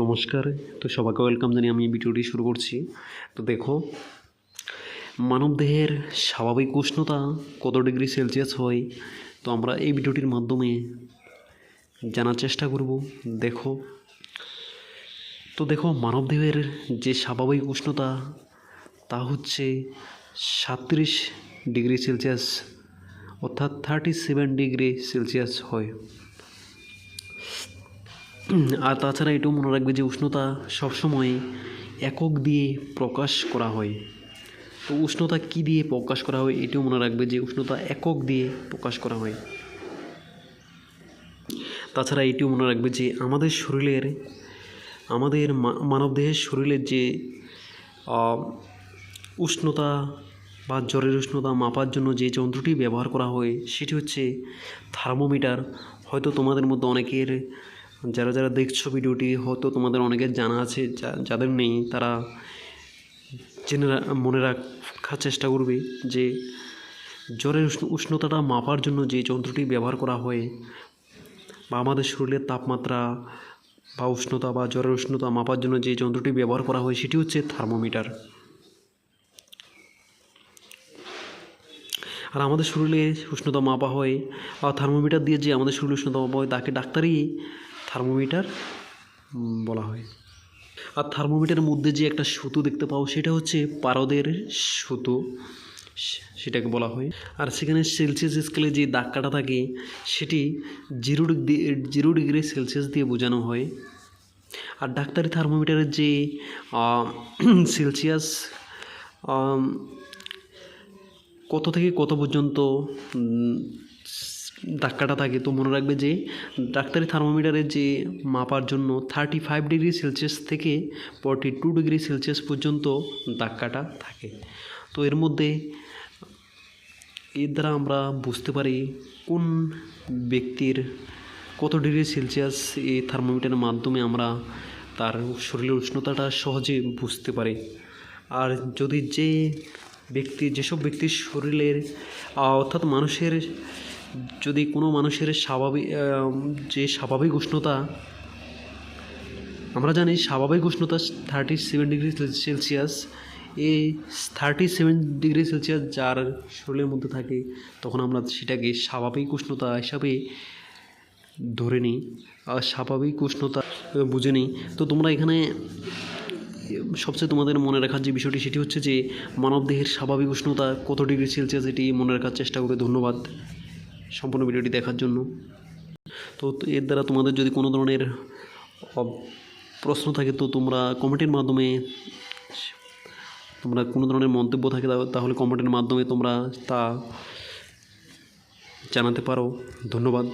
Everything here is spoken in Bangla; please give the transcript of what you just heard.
নমস্কার। তো সবাইকে ওয়েলকাম জানিয়ে আমি ভিডিওটি শুরু করছি। তো দেখো, মানবদেহের স্বাভাবিক উষ্ণতা কত ডিগ্রি সেলসিয়াস হয়, তো আমরা এই ভিডিওটির মাধ্যমে জানার চেষ্টা করব। দেখো, তো দেখো, মানবদেহের যে স্বাভাবিক উষ্ণতা, তা হচ্ছে সাতত্রিশ ডিগ্রি সেলসিয়াস, অর্থাৎ থার্টি সেভেন ডিগ্রি সেলসিয়াস হয়। আর তাছাড়া এটাও মনে রাখবে যে উষ্ণতা সবসময় একক দিয়ে প্রকাশ করা হয়। তো উষ্ণতা কী দিয়ে প্রকাশ করা হয় এটাও মনে রাখবে যে উষ্ণতা একক দিয়ে প্রকাশ করা হয়। তাছাড়া এটিও মনে রাখবে যে আমাদের শরীরের, আমাদের মানবদেহের শরীরের যে উষ্ণতা বা জ্বরের উষ্ণতা মাপার জন্য যে যন্ত্রটি ব্যবহার করা হয় সেটি হচ্ছে থার্মোমিটার। হয়তো তোমাদের মধ্যে অনেকের যারা যারা দেখছ ভিডিওটি, হয়তো তোমাদের অনেকের জানা আছে যাদের নেই, তারা জেনে মনে রাখার চেষ্টা করবে যে জ্বরের উষ্ণ- উষ্ণতাটা মাপার জন্য যে যন্ত্রটি ব্যবহার করা হয়, বা আমাদের শরীরের তাপমাত্রা বা উষ্ণতা বা জ্বরের উষ্ণতা মাপার জন্য যে যন্ত্রটি ব্যবহার করা হয়, সেটি হচ্ছে থার্মোমিটার। আর আমাদের শরীরে উষ্ণতা মাপা হয় বা থার্মোমিটার দিয়ে যে আমাদের শরীরে উষ্ণতা মাপা হয়, তাকে ডাক্তারই থার্মোমিটার বলা হয়। আর থার্মোমিটারের মধ্যে যে একটা সুতো দেখতে পাও, সেটা হচ্ছে পারদের সুতো সেটাকে বলা হয়। আর সেখানে সেলসিয়াস স্কেলে যে দাগ কাটা থাকে, সেটি zero degree zero degree Celsius দিয়ে বোঝানো হয়। আর ডাক্তারি থার্মোমিটারের যে সেলসিয়াস কত থেকে কত পর্যন্ত ধাক্কাটা থাকে। তো মনে রাখবে যে ডাক্তারি থার্মোমিটারের যে মাপার জন্য থার্টি ফাইভ ডিগ্রি সেলসিয়াস থেকে ফর্টি টু ডিগ্রি সেলসিয়াস পর্যন্ত ধাক্কাটা থাকে। তো এর মধ্যে এর দ্বারা আমরা বুঝতে পারি কোন ব্যক্তির কত ডিগ্রি সেলসিয়াস এই থার্মোমিটারের মাধ্যমে আমরা তার শরীরের উষ্ণতাটা সহজে বুঝতে পারি। আর যদি যে ব্যক্তি, যেসব ব্যক্তির শরীরের অর্থাৎ মানুষের যদি কোনো মানুষের স্বাভাবিক যে স্বাভাবিক উষ্ণতা, আমরা জানি স্বাভাবিক উষ্ণতা থার্টি সেভেন ডিগ্রি সেলসিয়াস এই থার্টি সেভেন ডিগ্রি সেলসিয়াস যার শরীরের মধ্যে থাকে, তখন আমরা সেটাকে স্বাভাবিক উষ্ণতা হিসাবে ধরে নিই, আর স্বাভাবিক উষ্ণতা বুঝে নিই। তো তোমরা এখানে সবচেয়ে তোমাদের মনে রাখার যে বিষয়টি সেটি হচ্ছে যে মানবদেহের স্বাভাবিক উষ্ণতা কত ডিগ্রি সেলসিয়াস এটি মনে রাখার চেষ্টা করে ধন্যবাদ। সম্পূর্ণ ভিডিওটি দেখার জন্য। তো এর দ্বারা তোমাদের যদি কোনো ধরনের প্রশ্ন থাকে, তো তোমরা কমেন্টের মাধ্যমে তোমরা কোনো ধরনের মন্তব্য থাকে তাহলে কমেন্টের মাধ্যমে তোমরা তা জানাতে পারো। ধন্যবাদ।